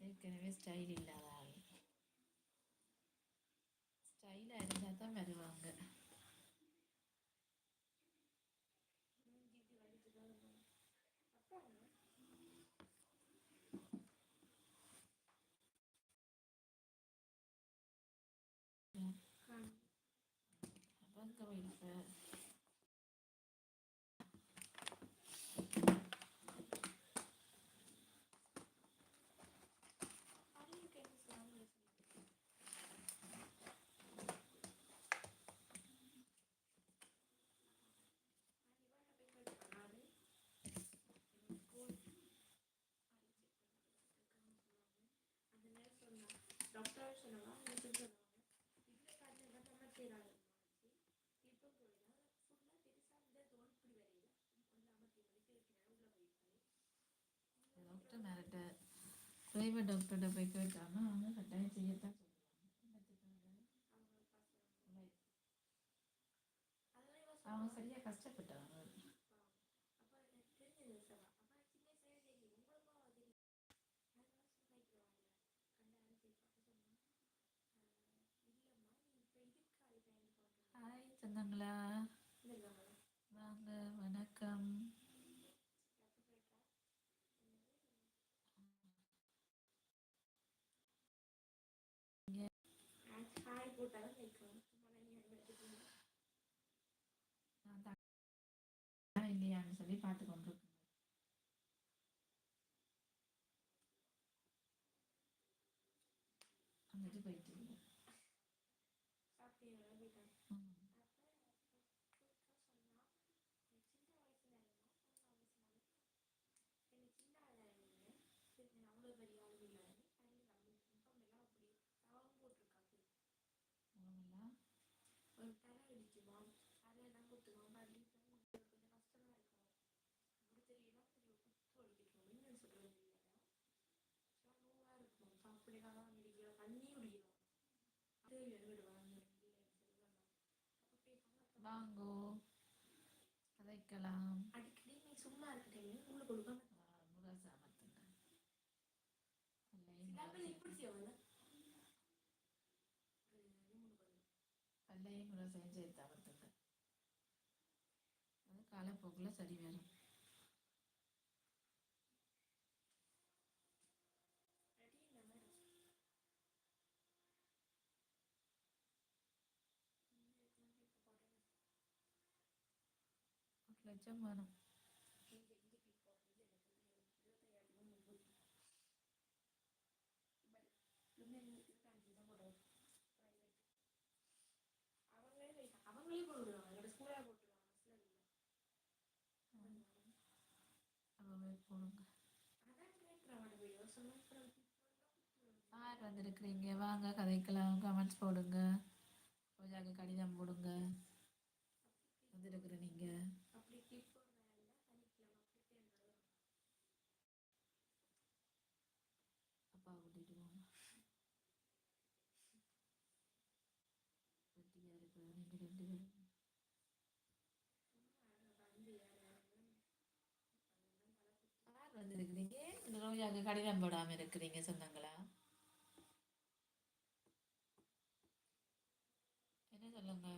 ஏற்கனவே ஸ்டைல் இல்லாத ஆள். ஸ்டைலாக இருந்தால் தான் வருவாங்க. அவங்க வீட்டில் இப்போ இந்த தோல் இப்படி வரையில ஒன்று மணிக்கு உள்ள போயிருக்காரு டாக்டர் மேரிட்ட ப்ரைவேட் டாக்டர்கிட்ட போய் கேட்டாங்கன்னா அவங்க கட்டாயம் செய்யத்தான் சொல்லுவாங்க அவங்க சரியாக கஷ்டப்பட்டாங்க அப்ப எனக்கு தெரிஞ்சது சவா அப்ப சின்ன சைடு தெரியும் உங்களுக்கும் தெரியும் அதனால சொன்னா ஹாய் சொன்னாங்களா வாங்க வணக்கம். ஹாய் போட்டாலும் நிற்கும் சும்மா நீ எடுத்துக்கணும் நான் தான் இல்லையான்னு சொல்லி பார்த்து கொண்டு இருக்கேன். வந்துட்டு போயிட்டு இருக்கேன். சாப்பிட்டீங்களா போயிட்டாங்க ம். உணவெல்லாம் வாங்கோ. கதைக்கலாம். அடிக்கடி நீ சும்மா இருக்க. டைம் உங்களுக்கு பல்லையும் இப்படி செய்வாங்க பல்லையும் முரசையும் சேர்த்து அமர்த்துங்க அது காலப்போக்கில் சரி வரும் வீடியோ சொன்னா யார் வந்திருக்கிறீங்க? வாங்க கதைக்கலாம். கமெண்ட்ஸ் போடுங்க. ரோஜாக்கு கடிதம் போடுங்க. வந்திருக்கிற நீங்கள் அப்படி கிளிப் போடுறாங்க சனிக்கிழமை அப்பா கூட்டிட்டு போங்க வெட்டியா இருக்கிற நீங்க ரெண்டு பேரும் யார் வந்திருக்கிறீங்க. இந்த ரோஜாக்கு கடிதம் போடாமல் இருக்கிறீங்க சொன்னாங்களா? என்ன சொல்லுங்க?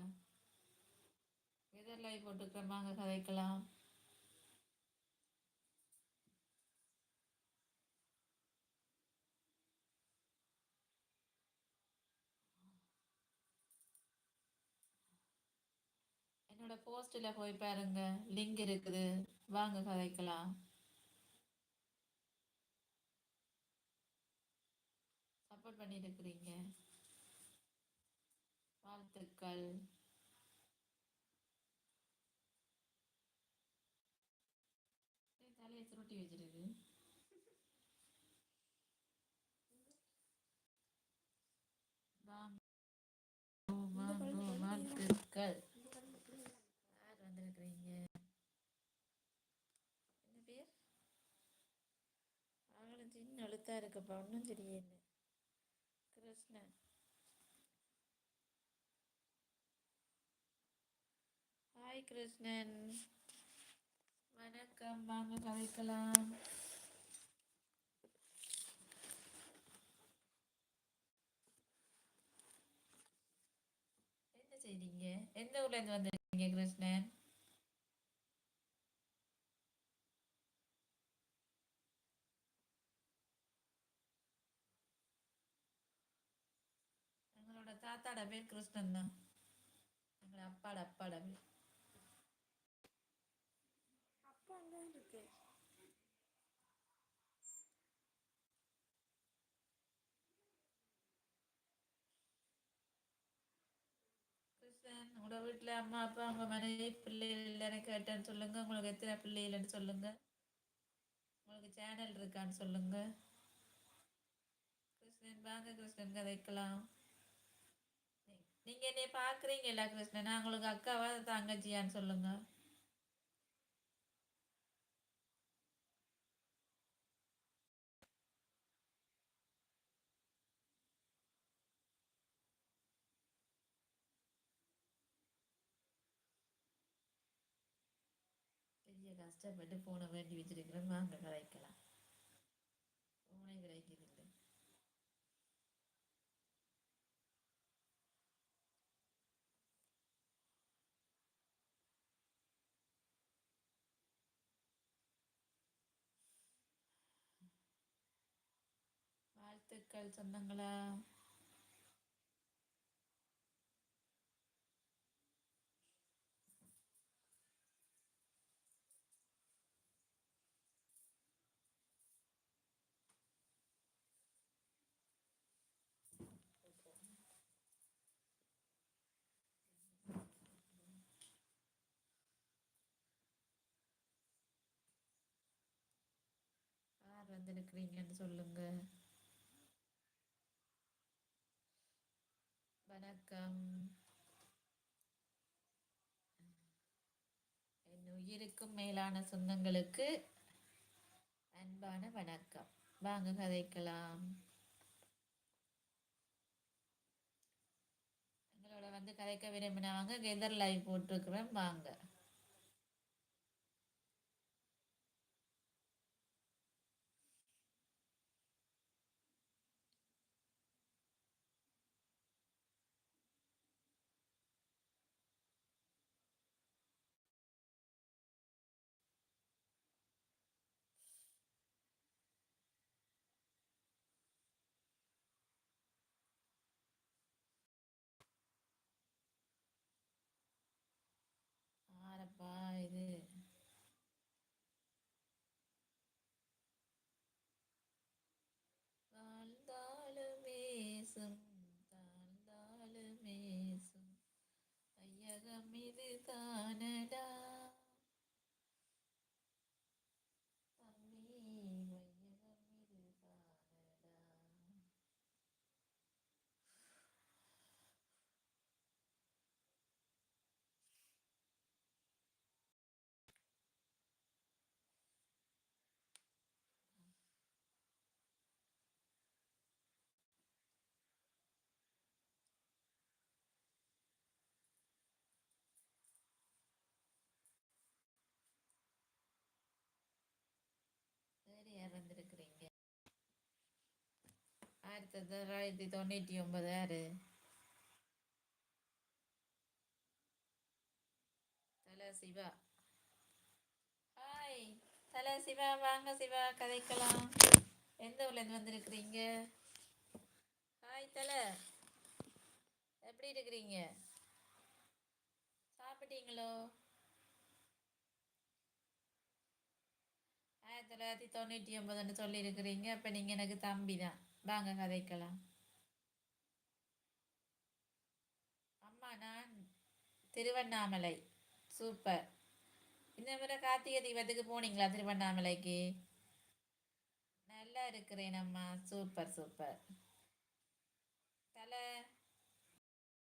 வெதர் லைவ் போட்டுக்கிறோமாங்க கதைக்கலாம். என்னோட போஸ்டில் போய் பாருங்க. லிங்க் இருக்குது. வாங்க கதைக்கலாம். சப்போர்ட் பண்ணிட்டு இருக்கிறீங்க வாழ்த்துக்கள் தலையை சுருட்டி வச்சிருக்கு. வாழ்த்துக்கள். யார் வந்திருக்கிறீங்க? என்ன பேர்? அவங்களும் சின்ன எழுத்தா இருக்கப்பா. ஒன்றும் தெரியல ஹாய் ஹாய் கிருஷ்ணன் வணக்கம் வாங்க கலைக்கலாம் என்ன செய்றீங்க எந்த ஊர்ல இருந்து வந்திருக்கீங்க கிருஷ்ணன் எங்களோட தாத்தாட பேர் கிருஷ்ணன் தான். எங்களோட அப்பாட அப்பாட பேர் அப்பா இருக்கு. கிருஷ்ணன் உங்களோட வீட்டில் அம்மா அப்பா உங்க மனைவி பிள்ளைகள் இல்லைன்னு கேட்டேன்னு சொல்லுங்க. உங்களுக்கு எத்தனை பிள்ளைகள்னு சொல்லுங்க. உங்களுக்கு சேனல் இருக்கான்னு சொல்லுங்க. கிருஷ்ணன் வாங்க கிருஷ்ணன் கதைக்கலாம். நீங்க என்னைய பாக்குறீங்கல்ல கிருஷ்ணன். நான் உங்களுக்கு அக்காவா தங்கச்சியான்னு சொல்லுங்க. பெரிய கஷ்டப்பட்டு போனை வேண்டி வச்சிருக்கிறேன். வாங்க கதைக்கலாம் போனே கிடைக்குது இல்லை வாழ்த்துக்கள் சொந்தங்களா? யார் வந்திருக்கிறீங்கன்னு சொல்லுங்க. வணக்கம். என் உயிருக்கும் மேலான சொந்தங்களுக்கு அன்பான வணக்கம். வாங்க கதைக்கலாம். எங்களோட வந்து கதைக்க விரும்பினவங்க கெதர் லைவ் போட்டிருக்கிறேன் வாங்க. ஆரப்பா இது. வாழ்ந்தாலும் மேசும் தாழ்ந்தாலும் மேசும் ஐயகம் இது தானடா தம்பி வையகம் இது தானடா வேறு யார் வந்திருக்கிறீங்க ஆயிரத்தி தொள்ளாயிரத்தி தொண்ணூற்றி ஒன்பது ஆறு தல சிவா. ஹாய் தல சிவா வாங்க சிவா கதைக்கலாம். எந்த ஊர்லேருந்து வந்திருக்கிறீங்க? ஹாய் தல. எப்படி இருக்கிறீங்க? சாப்பிட்டீங்களோ? ஆயிரத்தி தொள்ளாயிரத்தி தொண்ணூற்றி ஒன்பதுன்னு சொல்லியிருக்கிறீங்க. அப்போ நீங்கள் எனக்கு தம்பி தான் வாங்க கதைக்கலாம். அம்மா நான் திருவண்ணாமலை. சூப்பர். இந்த முறை கார்த்திகை தீபத்துக்கு போனீங்களா திருவண்ணாமலைக்கு? நல்லா இருக்கிறேன் அம்மா. Super super. தலை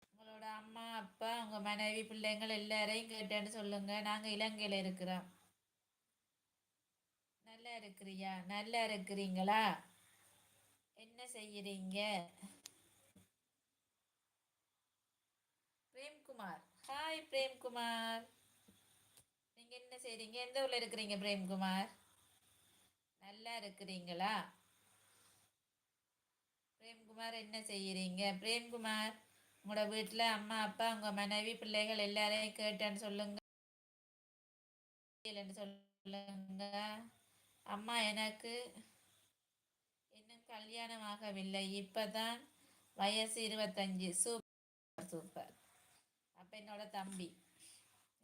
உங்களோட அம்மா அப்பா உங்கள் மனைவி பிள்ளைங்கள் எல்லாரையும் கேட்டேன்னு சொல்லுங்க. நாங்கள் இலங்கையில் இருக்கிறோம். நல்லா இருக்கிறியா? நல்லா இருக்கிறீங்களா? என்ன செய்யறீங்க? பிரேம்குமார். ஹாய் பிரேம்குமார். நீங்க என்ன செய்றீங்க? எந்த ஊர்ல இருக்கிறீங்க பிரேம்குமார்? நல்லா இருக்கிறீங்களா? பிரேம்குமார் என்ன செய்யறீங்க? பிரேம்குமார் உங்களோட வீட்டில் அம்மா அப்பா உங்க மனைவி பிள்ளைகள் எல்லாரையும் கேட்டேன்னு சொல்லுங்க. சொல்லுங்க. அம்மா எனக்கு கல்யாணம் ஆகவில்லை இப்பதான் வயசு இருபத்தஞ்சு. Super super. அப்போ என்னோட தம்பி.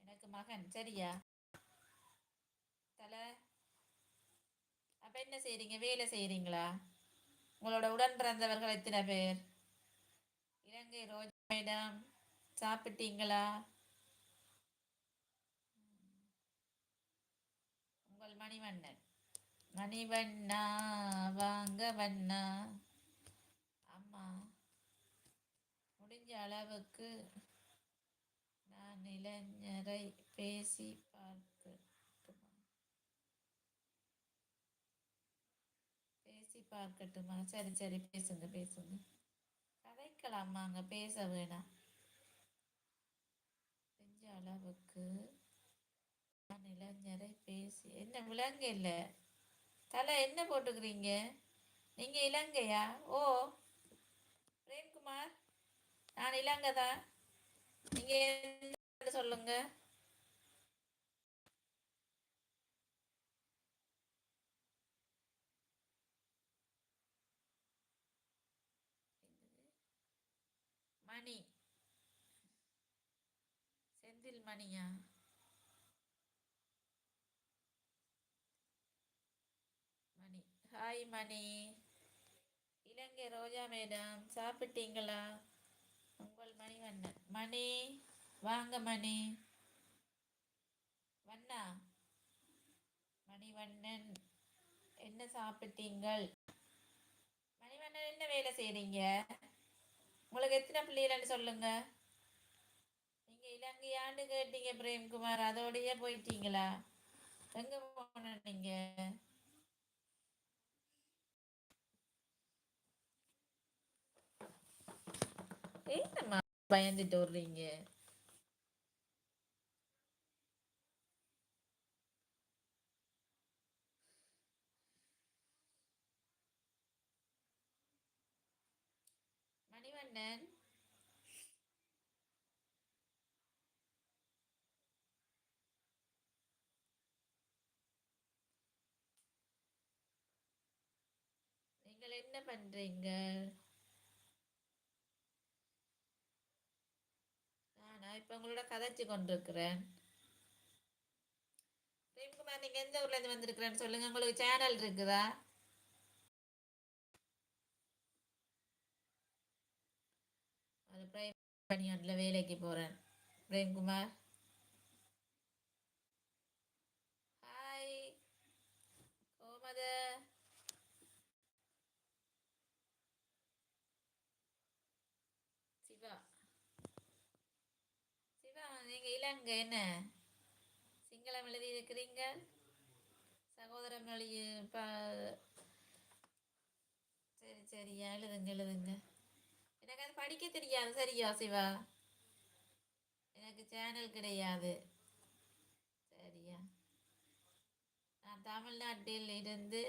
எனக்கு மகன். சரியா? தலை. அப்போ என்ன செய்கிறீங்க வேலை செய்கிறீங்களா உங்களோட உடன் பிறந்தவர்கள் எத்தனை பேர்? இலங்கை ரோஜா மேடம் சாப்பிட்டீங்களா? உங்கள் மணிவண்ணன். மணிவண்ணா வாங்க வண்ணா அம்மா முடிஞ்ச அளவுக்கு நான் இளைஞரை பேசி பார்க்கட்டுமா? பேசி பார்க்கட்டுமா? சரி சரி பேசுங்க பேசுங்க. கதைக்கலாமா? அங்க பேச வேணாம். முடிஞ்ச அளவுக்கு நான் இளைஞரை பேசி என்ன விலங்கு இல்லை. தலை என்ன போட்டுக்கிறீங்க? நீங்கள் இலங்கையா? ஓ பிரேம்குமார் நான் இலங்கை தான். நீங்கள் சொல்லுங்க? மணி. செந்தில் மணியா மணி ஹாய் மணி இலங்கை ரோஜா மேடம் சாப்பிட்டீங்களா? உங்கள் மணி வண்ணன் மணி வாங்க மணி. வண்ணா? மணிவண்ணன் என்ன சாப்பிட்டீங்கள்? மணிவண்ணன் என்ன வேலை செய்கிறீங்க உங்களுக்கு எத்தனை பிள்ளைகள்னு சொல்லுங்க. நீங்கள் இலங்கையாண்டு கேட்டீங்க பிரேம்குமார். அதோடையே போயிட்டீங்களா? எங்கே போன நீங்கள் என்னம்மா பயந்துட்டு வர்றீங்க? மணிவண்ணன்? நீங்கள் என்ன பண்றீங்க? நான் இப்போ உங்களோட கதைச்சு கொண்டிருக்கிறேன். பிரேம்குமார் நீங்க எந்த ஊர்ல இருந்து வந்திருக்கிறேன்னு சொல்லுங்க. உங்களுக்கு சேனல் இருக்குதா? அது பிரைவேட் பணியாட்டில் வேலைக்கு போகிறேன் பிரேம்குமார். ஹாய் கோமத சிவா சிவா நீங்கள் இலங்கை என்ன? சிங்களம் எழுதி இருக்கிறீங்க சகோதர மொழி பா சரி சரி எழுதுங்க எழுதுங்க. எனக்கு அது படிக்க தெரியாது. சரியா சிவா? எனக்கு சேனல் கிடையாது. சரியா. நான் தமிழ்நாட்டில் இருந்து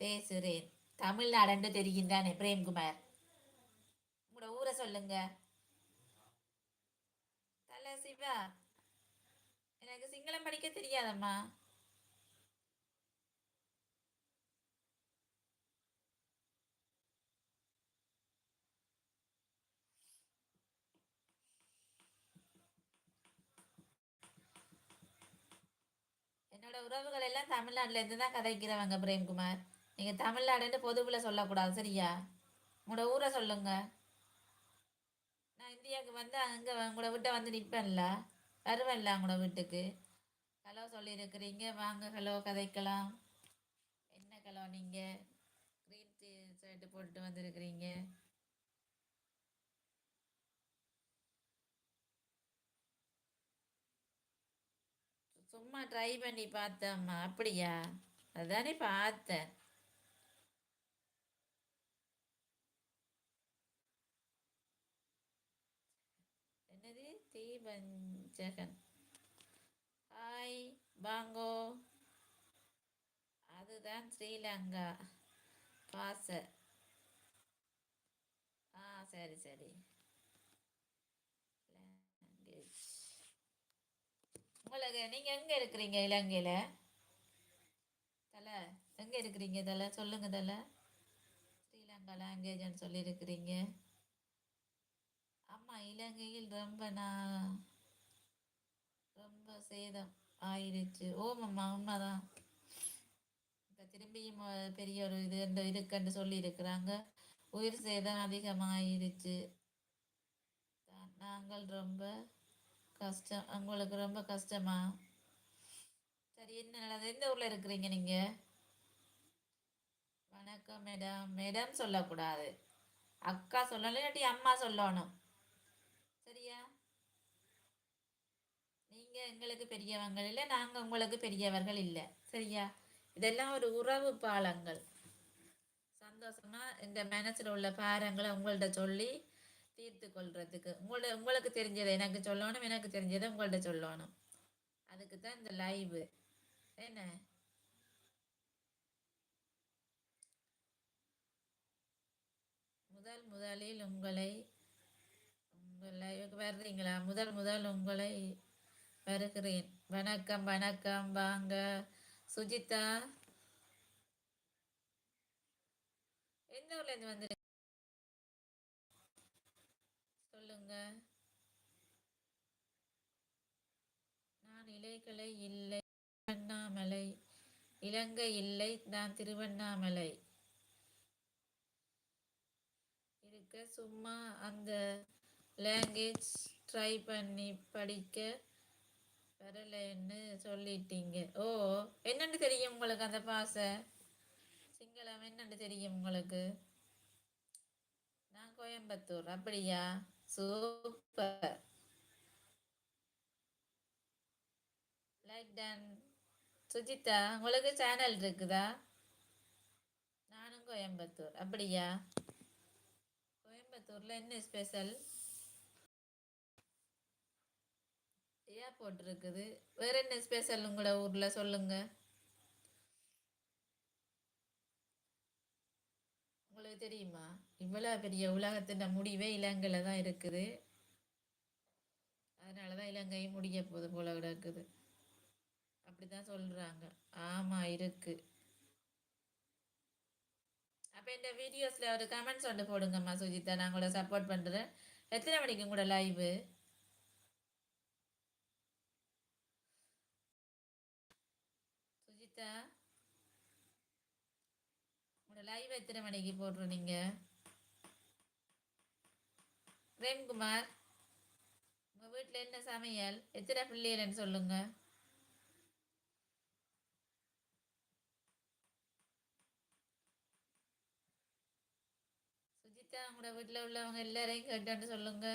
பேசுகிறேன் தமிழ்நாடுன்னு தெரிகின்றானே பிரேம்குமார்? உங்களோட ஊரை சொல்லுங்க. தலை சிவா. எனக்கு சிங்களம் படிக்க தெரியாதம்மா. என்னோட உறவுகள் எல்லாம் தமிழ்நாட்டுல இருந்து தான் கதைக்கிறவங்க பிரேம்குமார். நீங்க தமிழ்நாடுன்னு பொதுவில் சொல்லக்கூடாது சரியா? உங்களோட ஊரை சொல்லுங்க. நான் இந்தியாவுக்கு வந்து அங்கே உங்களை விட்ட வந்து நிற்பேன்ல வருவேன்ல உங்களோட வீட்டுக்கு. ஹலோ சொல்லியிருக்கிறீங்க வாங்க ஹலோ கதைக்கலாம். என்ன ஹலோ நீங்க? க்ரீன் டீ ஷர்ட் போட்டுட்டு வந்திருக்கிறீங்க. சும்மா ட்ரை பண்ணி பார்த்தேம்மா. அப்படியா? அதானே பார்த்தேன். என்னது? தீபன் ஜெகன் ஹாய் பாங்கோ அதுதான் ஸ்ரீலங்கா. பாச. ஆ சரி சரி. லாங்குவேஜ் உங்களுக்கு நீங்கள் எங்கே இருக்கிறீங்க இலங்கையில்? தலை எங்கே இருக்கிறீங்க தலை? சொல்லுங்க தலை. ஸ்ரீலங்கா லாங்குவேஜ்னு சொல்லியிருக்கிறீங்க. ஆமாம் இலங்கையில் ரொம்ப நான் ரொம்ப சேதம் ஆயிடுச்சு ஓமம்மா உண்மைதான் இப்போ திரும்பியும் பெரிய ஒரு இது என்று இருக்குன்னு சொல்லியிருக்கிறாங்க. உயிர் சேதம் அதிகமாயிருச்சு. நாங்கள் ரொம்ப கஷ்டம் உங்களுக்கு ரொம்ப கஷ்டமா? சரி என்ன நல்லது? எந்த ஊரில் இருக்கிறீங்க நீங்கள் வணக்கம் மேடம். மேடம் சொல்லக்கூடாது. அக்கா சொல்லணும் இல்லாட்டி அம்மா சொல்லணும் சரியா நீங்கள் எங்களுக்கு பெரியவங்கள் இல்லை நாங்கள் உங்களுக்கு பெரியவர்கள் இல்லை. சரியா? இதெல்லாம் ஒரு உறவு பாலங்கள். சந்தோஷமாக இந்த மனசில் உள்ள பாரங்களை உங்கள்ட்ட சொல்லி தீர்த்து கொள்றதுக்கு. உங்களோட உங்களுக்கு தெரிஞ்சதை எனக்கு சொல்லணும் எனக்கு தெரிஞ்சதை உங்கள்ட்ட சொல்லணும். அதுக்கு தான் இந்த லைவு என்ன? முதல் முதலில் உங்களை உங்கள் லைவுக்கு வர்றீங்களா? முதல் முதல் உங்களை வருகிறேன். வணக்கம் வணக்கம். வாங்க. சுஜிதா. எந்த ஊர்ல இருந்து வந்து சொல்லுங்க. நான் இலைகளை இல்லை. திருவண்ணாமலை. இலங்கை இல்லை. நான் திருவண்ணாமலை. இருக்க சும்மா அந்த லாங்குவேஜ் ட்ரை பண்ணி படிக்க வரலைன்னு சொல்லிட்டீங்க. ஓ என்னன்னு தெரியும் உங்களுக்கு அந்த பாசை? சிங்களம் என்னன்னு தெரியும் உங்களுக்கு? நான் கோயம்புத்தூர் அப்படியா? சூப்பர். லைக் டன் சுஜிதா உங்களுக்கு சேனல் இருக்குதா? நானும் கோயம்புத்தூர் அப்படியா? கோயம்புத்தூரில் என்ன ஸ்பெஷல் ஏர்போர்ட் இருக்குது வேற என்ன ஸ்பெஷல் உங்களோட ஊர்ல சொல்லுங்க. உங்களுக்கு தெரியுமா? இவ்வளவு பெரிய உலகத்தின் முடிவே இலங்கையில தான் இருக்குது. அதனாலதான் இலங்கையும் முடிய போகுது போல கிடக்குது. அப்படிதான் சொல்றாங்க. ஆமா இருக்கு. அப்ப இந்த வீடியோஸ்ல ஒரு கமெண்ட்ஸ் ஒன்று போடுங்கம்மா சுஜிதா. நான் உங்களை சப்போர்ட் பண்றேன். எத்தனை மணிக்கு உங்களோட லைவு சுஜிதா உங்களோட லைவ் எத்தனை மணிக்கு போடுற நீங்க பிரேம்குமார் உங்க வீட்டில் என்ன சமையல்? எத்தனை பிள்ளைகள்னு சொல்லுங்க. சுஜிதா உங்களோட வீட்டில் உள்ளவங்க எல்லாரையும் கேட்டேன்னு சொல்லுங்க.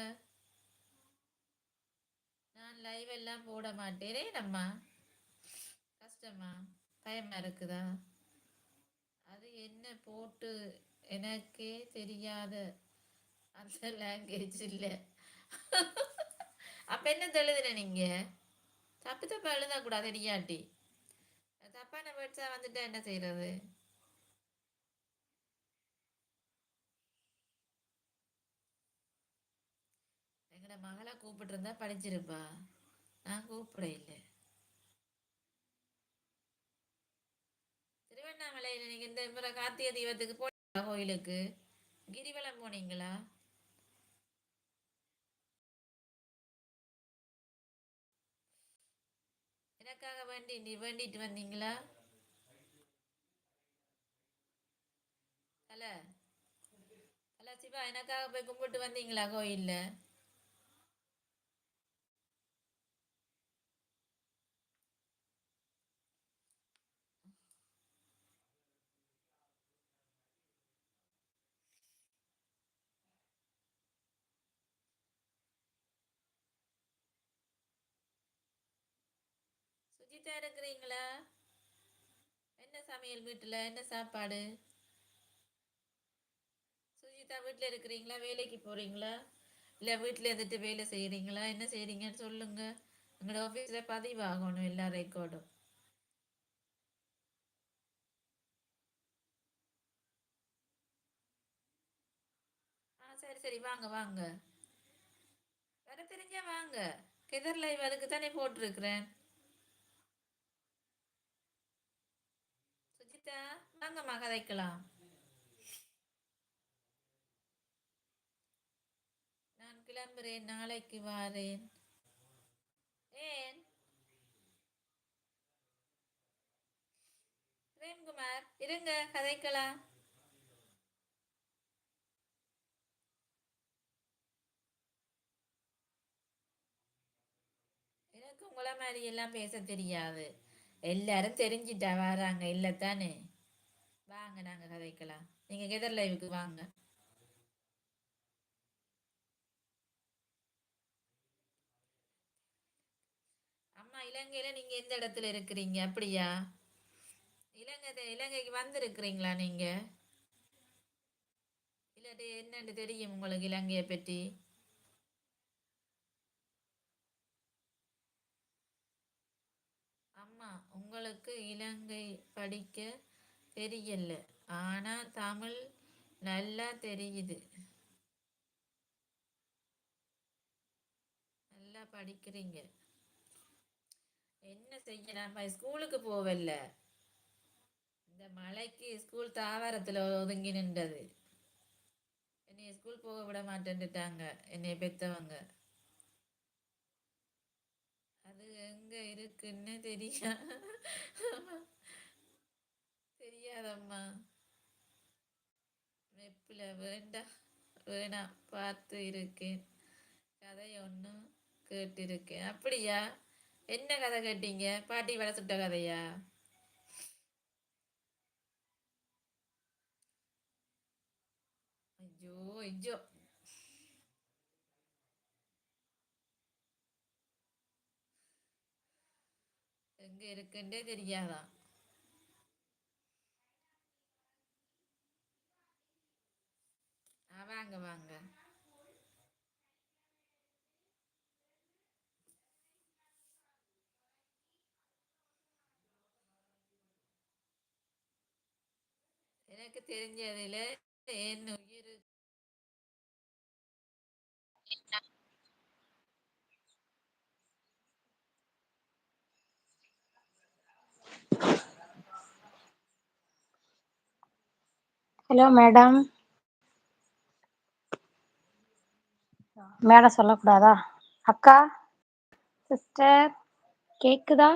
நான் லைவ் எல்லாம் போட மாட்டேனே நம்மா கஷ்டமா? பயமா இருக்குதா? என்ன போட்டு எனக்கே தெரியாத அந்த லாங்குவேஜ் இல்லை. அப்போ என்ன எழுதுன நீங்கள் தப்பு தப்பா எழுதக்கூடாது தெரியாட்டி தப்பான வேர்ட்ஸாக வந்துட்டா என்ன செய்கிறது எங்களோட மகளை கூப்பிட்டுருந்தா படிச்சிருப்பா. நான் கூப்பிட இல்லை. திருவண்ணாமலையில் இந்த முறை கார்த்திகை தீபத்துக்கு போனீங்களா கோயிலுக்கு? கிரிவலம் போனீங்களா? எனக்காக வேண்டி நீ வேண்டிட்டு வந்தீங்களா? ஹலோ ஹலோ சிவா எனக்காக போய் கும்பிட்டு வந்தீங்களா கோயில்ல? வெட்டிட்டா இருக்கிறீங்களா? என்ன சமையல் வீட்டில்? என்ன சாப்பாடு? சுஜிதா வீட்டில் இருக்கிறீங்களா? வேலைக்கு போகிறீங்களா இல்லை வீட்டில் இருந்துட்டு வேலை செய்கிறீங்களா என்ன செய்கிறீங்கன்னு சொல்லுங்கள் எங்களோட ஆஃபீஸில் பதிவாகணும் எல்லா ரெக்கார்டும் ஆ சரி சரி. வாங்க வாங்க. வர தெரிஞ்சா வாங்க. கெதர் லைவ் அதுக்கு தானே போட்டிருக்கிறேன். சுஜிதா வாங்கம்மா கதைக்கலாம். நான் கிளம்புறேன் நாளைக்கு வாரேன். ஏன்? பிரேம்குமார் இருங்க கதைக்கலாம். எனக்கு உங்கள மாதிரி எல்லாம் பேச தெரியாது. எல்லாரும் தெரிஞ்சிட்டா வராங்க. இல்ல தானே வாங்க நாங்க கதைக்கலாம். நீங்க கெதர் லைவுக்கு வாங்க. அம்மா இலங்கையில நீங்க எந்த இடத்துல இருக்கிறீங்க? அப்படியா? இலங்கை இலங்கைக்கு வந்திருக்கிறீங்களா நீங்க? இல்லாட்டி என்னன்னு தெரியும் உங்களுக்கு இலங்கையை பற்றி அம்மா உங்களுக்கு இலங்கை படிக்க தெரியல. ஆனா தமிழ் நல்லா தெரியுது. நல்லா படிக்கிறீங்க. என்ன செய்ய நம்ம ஸ்கூலுக்கு போவல்ல. இந்த மலைக்கு ஸ்கூல் தாவரத்தில் ஒதுங்கி நின்றது. என்னை ஸ்கூல் போக விட மாட்டேன்னுட்டாங்க. என்னை பெற்றவங்க அது எங்க இருக்குன்னு தெரியா தெரியாதம்மா. வெப்பில வேண்டாம் வேணாம் பார்த்து இருக்கேன். கதை ஒன்றும் கேட்டிருக்கேன். அப்படியா? என்ன கதை கேட்டீங்க? பாட்டி வேலை சுட்ட கதையா? ஐயோ ஐயோ. எங்க இருக்குன்றே தெரியாதான் ஆ, வாங்க வாங்க எனக்கு தெரிஞ்சதுல என் உயிர் ஹலோ மேடம். மேடம் சொல்லக்கூடாதா? அக்கா சிஸ்டர் கேக்குதா?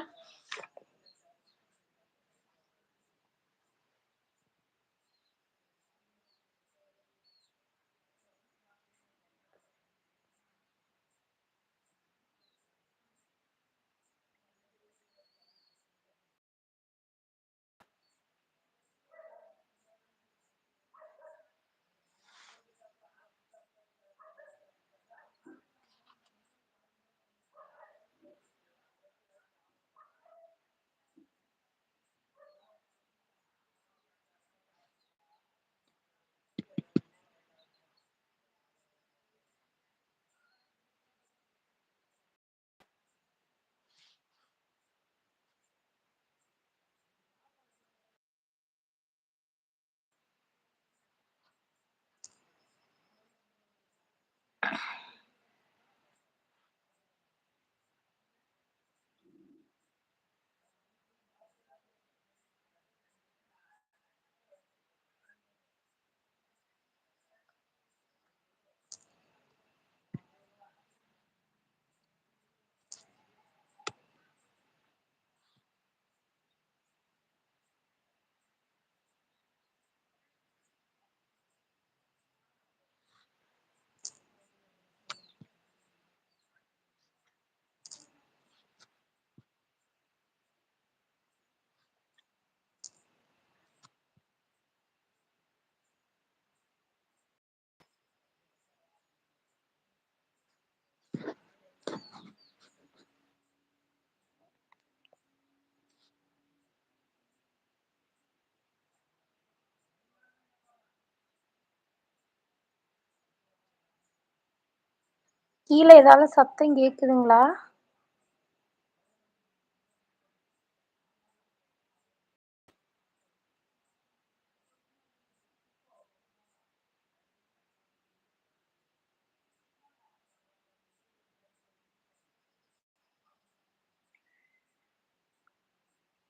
கீழே ஏதாவது சத்தம் கேக்குதுங்களா?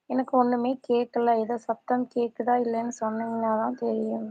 எனக்கு ஒண்ணுமே கேட்கல ஏதோ சத்தம் கேக்குதா இல்லைன்னு சொன்னீங்கன்னா தான் தெரியும்.